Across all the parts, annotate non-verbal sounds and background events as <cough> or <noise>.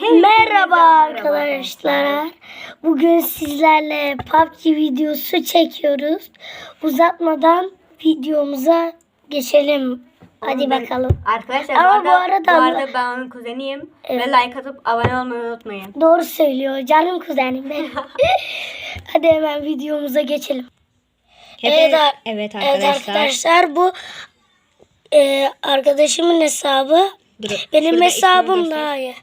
Merhaba arkadaşlar. Bugün sizlerle PUBG videosu çekiyoruz. Uzatmadan videomuza geçelim. Hadi Ben- bakalım. Arkadaşlar Ama bu arada, bu arada- bu arada ben onun kuzeniyim. Evet. Ve like atıp abone olmayı unutmayın. Doğru söylüyor canım kuzenim benim. <laughs> Hadi hemen videomuza geçelim. Evet, ar- evet Evet arkadaşlar bu e, arkadaşımın hesabı. Dur, Benim hesabım daha iyi.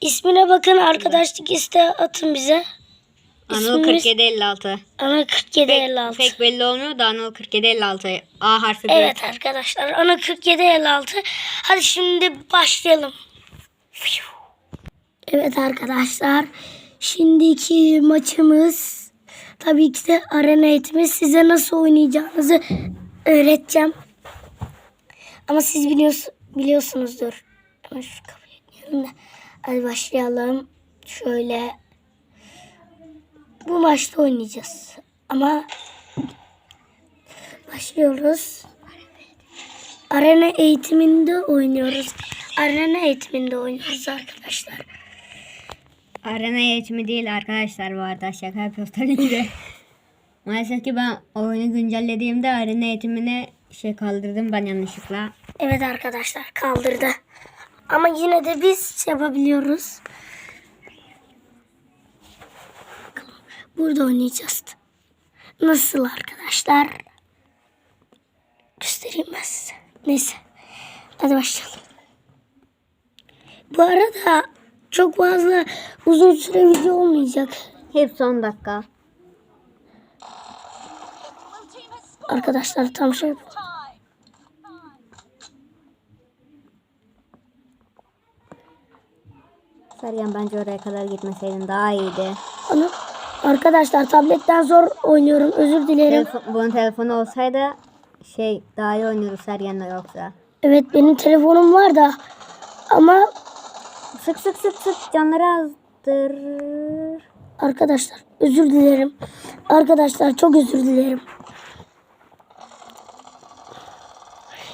İsmine bakın arkadaşlık iste atın bize. Anıl İsmimiz 4756. Ana 4756. Pek belli olmuyor da Anıl 4756. A harfi büyük. Evet arkadaşlar ana 4756. Hadi şimdi başlayalım. Evet arkadaşlar. Şimdiki maçımız tabii ki de arena eğitimi. Size nasıl oynayacağınızı öğreteceğim. Ama siz biliyorsun, biliyorsunuzdur. Hemen şu kapıyı. Hadi başlayalım. Şöyle. Bu maçta oynayacağız. Ama başlıyoruz. Arena eğitiminde oynuyoruz. Arena eğitiminde oynuyoruz arkadaşlar. Arena eğitimi değil arkadaşlar bu arada. Şaka yapıyoruz tabii ki de. <laughs> Maalesef ki ben oyunu güncellediğimde arena eğitimine şey kaldırdım ben yanlışlıkla. Evet arkadaşlar kaldırdı. Ama yine de biz yapabiliyoruz. Burada oynayacağız. Nasıl arkadaşlar? Göstereyim ben size. Neyse. Hadi başlayalım. Bu arada çok fazla uzun süre video olmayacak. Hep 10 dakika. Arkadaşlar tam şey Sergen bence oraya kadar gitmeseydin daha iyiydi. Onu Arkadaşlar tabletten zor oynuyorum. Özür dilerim. Telefon, bunun telefonu olsaydı şey daha iyi oynuyordu Sergen'le yoksa. Evet benim telefonum var da ama Sık sık sık sık canları azdır. arkadaşlar özür dilerim. Arkadaşlar çok özür dilerim.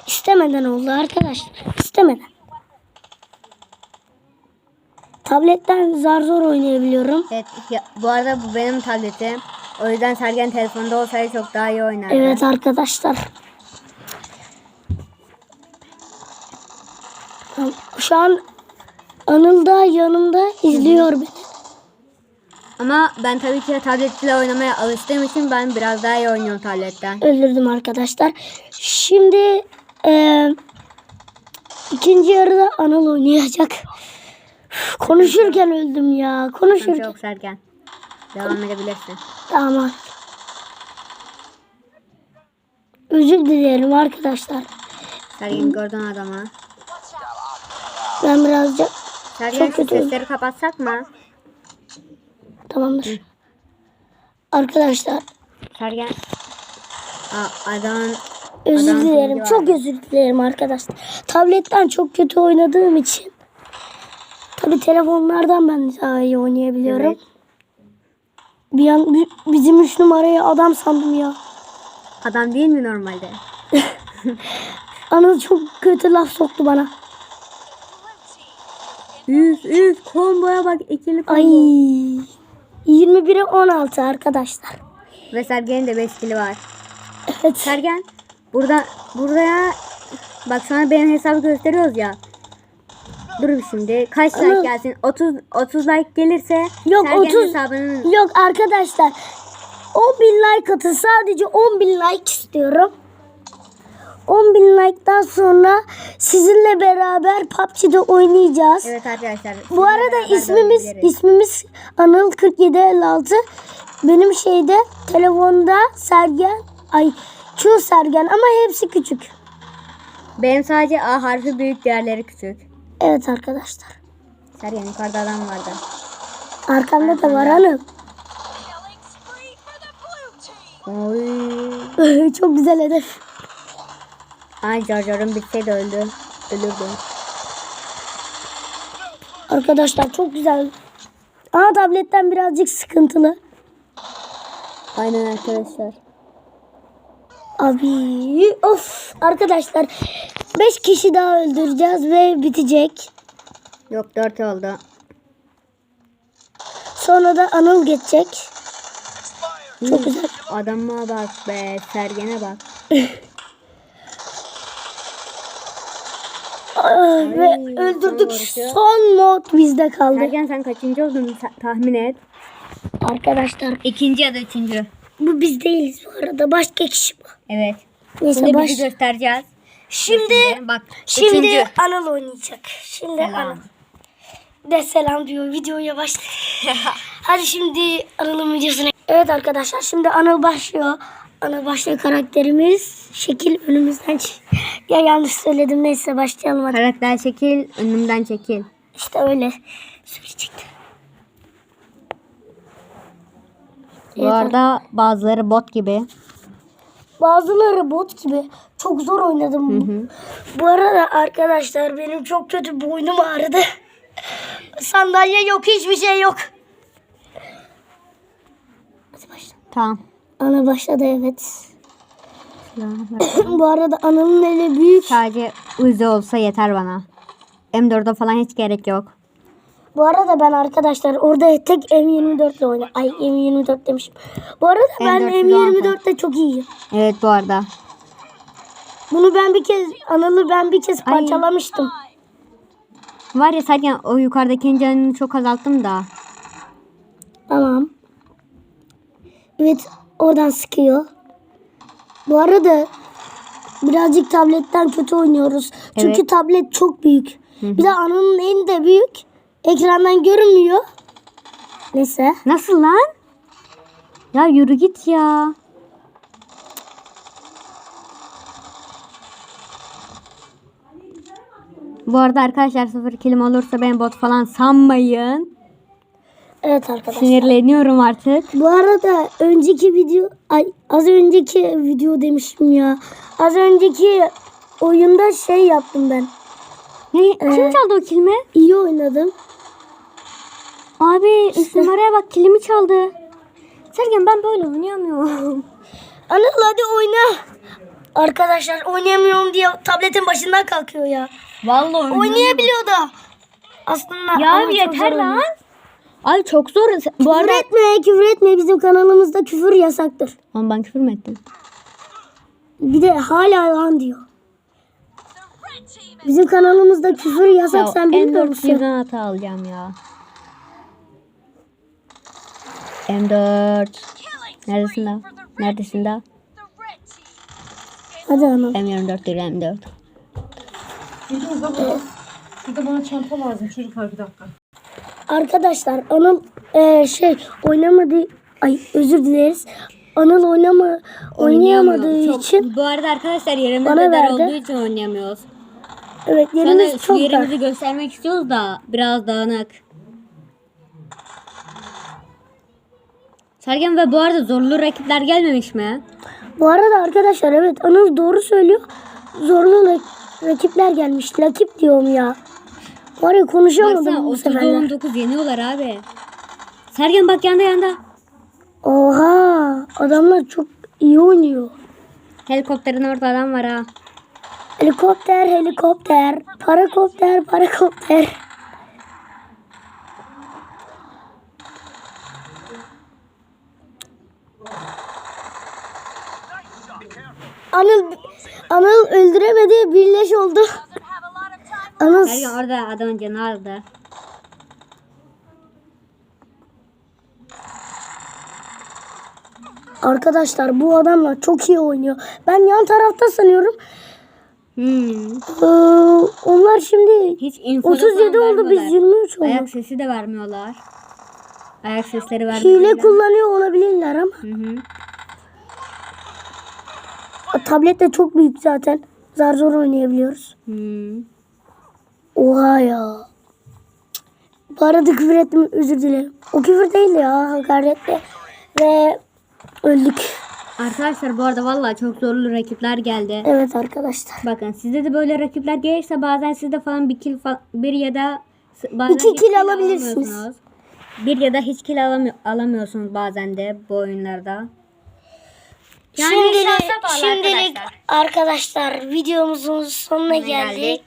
İstemeden oldu arkadaşlar. İstemeden. Tabletten zar zor oynayabiliyorum. Evet ya, bu arada bu benim tabletim. O yüzden Sergen telefonda olsaydı çok daha iyi oynardı. Evet arkadaşlar. Şu an Anıl da yanımda izliyor beni. Ama ben tabii ki tabletle oynamaya alıştığım için ben biraz daha iyi oynuyorum tabletten. öldürdüm arkadaşlar. Şimdi eee, ikinci yarıda Anıl oynayacak. Konuşurken öldüm ya. Konuşurken. yok Sergen. Devam edebilirsin. Tamam. Özür dilerim arkadaşlar. Sergen gördün adamı. Ben birazcık Sergen Çok kötü. sesleri kapatsak mı? tamamdır. Arkadaşlar Sergen. Aa, adam özür Adam dilerim. Çok özür dilerim arkadaşlar. Tabletten çok kötü oynadığım için. Tabi telefonlardan ben daha iyi oynayabiliyorum. Evet. Bir an bi- bizim üç numarayı adam sandım ya. adam değil mi normalde? <laughs> Anıl çok kötü laf soktu bana. Üf üf komboya bak ikili combo. Ay. 21'e 16 arkadaşlar. Ve Sergen'in de 5 kili var. Evet. Sergen burada buraya bak sana benim hesabı gösteriyoruz ya. Dur şimdi. Kaç Ama- like gelsin? 30 30 like gelirse Yok Sergen 30. hesabının Yok arkadaşlar. 10 bin like atın. Sadece 10 bin like istiyorum. 10 bin like'dan sonra sizinle beraber PUBG'de oynayacağız. Evet arkadaşlar. Bu arada ismimiz ismimiz Anıl 4756. Benim şeyde telefonda Sergen ay Q Sergen ama hepsi küçük. benim sadece A harfi büyük diğerleri küçük. Evet arkadaşlar. Sergen yukarıda adam vardı. Arkamda da var Anıl. Oy. <laughs> Çok güzel hedef. Ay Jar Jar'ın bitseydi öldü. Ölürdü. Arkadaşlar çok güzel. Ama tabletten birazcık sıkıntılı. Aynen arkadaşlar. Abi of arkadaşlar 5 kişi daha öldüreceğiz ve bitecek. Yok 4 oldu. Sonra da Anıl geçecek. Çok güzel. Adama bak be. Sergen'e bak. <laughs> Aa, Ve Ay, öldürdük. Son mod bizde kaldı. Sergen sen kaçıncı oldun tahmin et. Arkadaşlar İkinci ya da üçüncü. bu biz değiliz bu arada. Başka kişi bu. Evet. Neyse Şimdi baş. bizi göstereceğiz. Şimdi Bak. şimdi üçüncü. Anıl oynayacak. Şimdi Selam. Anıl. De selam diyor videoya başladı. <laughs> Hadi şimdi Anıl'ın videosuna. Evet arkadaşlar şimdi Anıl başlıyor. Anıl başlıyor karakterimiz. Şekil önümüzden. <laughs> Ya yanlış söyledim neyse başlayalım hadi. Karakter çekil, önümden çekil. İşte öyle söyleyecektim. Bu arada bazıları bot gibi. Bazıları bot gibi çok zor oynadım. Bu arada arkadaşlar benim çok kötü boynum ağrıdı. Sandalye yok hiçbir şey yok. Hadi başla. Tamam. Ana başladı evet. <coughs> Bu arada ananın eli büyük. Sadece Uzi olsa yeter bana. M4'e falan hiç gerek yok. Bu arada ben arkadaşlar orada tek M24 ile oynadım. Ay M24 demişim. Bu arada ben M4 M24'te çok iyiyim. Evet bu arada. Bunu ben bir kez Anıl'ı ben bir kez parçalamıştım. Var ya Sergen o yukarıdaki canını çok azalttım da. Tamam. Evet oradan sıkıyor. Bu arada birazcık tabletten kötü oynuyoruz. Çünkü Evet. tablet çok büyük. Bir de ananın eli de büyük. Ekrandan görünmüyor. Neyse. Nasıl lan? Ya yürü git ya. Bu arada arkadaşlar sıfır kilim olursa ben bot falan sanmayın. Evet arkadaşlar. Sinirleniyorum artık. Bu arada önceki video ay az önceki video demişim ya. Az önceki oyunda şey yaptım ben. Ne? Kim çaldı o kilimi? İyi oynadım. Abi üst numaraya bak kilimi çaldı. Sergen ben böyle oynayamıyorum. Anıl hadi oyna. Arkadaşlar oynayamıyorum diye tabletin başından kalkıyor ya. Vallahi Oynayabiliyor da. Aslında Ya ama çok yeter zor lan. oynuyor. Abi çok zor. Bu Küfür arada... etme, küfür etme. Bizim kanalımızda küfür yasaktır. Lan ben küfür mü ettim? Bir de hala lan diyor. Bizim kanalımızda küfür yasak sen bilmiyor M4 musun? yüzden hata alacağım ya. M4. Neredesin daha? Neredesin daha? Hadi Anıl. M24 değil M4. Şurada bana çanta lazım çocuklar bir dakika. Arkadaşlar Anıl e, şey oynamadı. Ay özür dileriz. Anıl oynama oynayamadığı Çok- için Bu arada arkadaşlar yerimiz Bana de dar verdi. olduğu için oynayamıyoruz. evet Sana yerimiz şu çok dar. yerimizi göstermek istiyoruz da biraz dağınık. Sergen ve bu arada zorlu rakipler gelmemiş mi? Bu arada arkadaşlar evet Anıl doğru söylüyor. Zorlu rak- rakipler gelmiş. Rakip diyorum ya. Var ya konuşamadım Baksana bu 30'da seferler. 19 yeniyorlar abi. Sergen bak yanda yanda. Oha adamlar çok iyi oynuyor. Helikopterin orada adam var ha. Helikopter helikopter. Parakopter parakopter. Anıl Anıl öldüremedi. Birleş oldu. Anıl Sergen orada adamın canı aldı. arkadaşlar bu adamlar çok iyi oynuyor. Ben yan tarafta sanıyorum. Hmm. Ee, onlar şimdi Hiç info 37 oldu biz 23 Ayak olduk. sesi de vermiyorlar. Ayak sesleri vermiyorlar. Hile kullanıyor olabilirler ama. Hı hı. Tablet de çok büyük zaten. Zar zor oynayabiliyoruz. Hmm. Oha ya. Bu arada küfür ettim özür dilerim. O küfür değil ya hakaretle. Ve öldük. Arkadaşlar bu arada vallahi çok zorlu rakipler geldi. Evet arkadaşlar. Bakın sizde de böyle rakipler gelirse bazen sizde falan bir kill bir ya da bazen İki hiç kill alabilirsiniz. Bir ya da hiç kill alamıyor, alamıyorsunuz bazen de bu oyunlarda. Yani şimdilik, şimdilik arkadaşlar. arkadaşlar videomuzun sonuna geldik.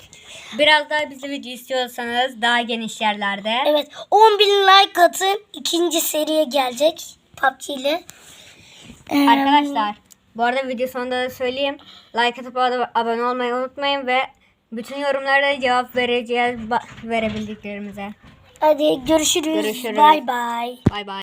Biraz daha bizi video istiyorsanız daha geniş yerlerde. Evet 10 bin like atın ikinci seriye gelecek PUBG ile. Ee, Arkadaşlar bu arada video sonunda da söyleyeyim. Like atıp ab- abone olmayı unutmayın ve bütün yorumlara cevap vereceğiz verebildiklerimize. Hadi görüşürüz. Görüşürüz. Bay bay. Bay bay.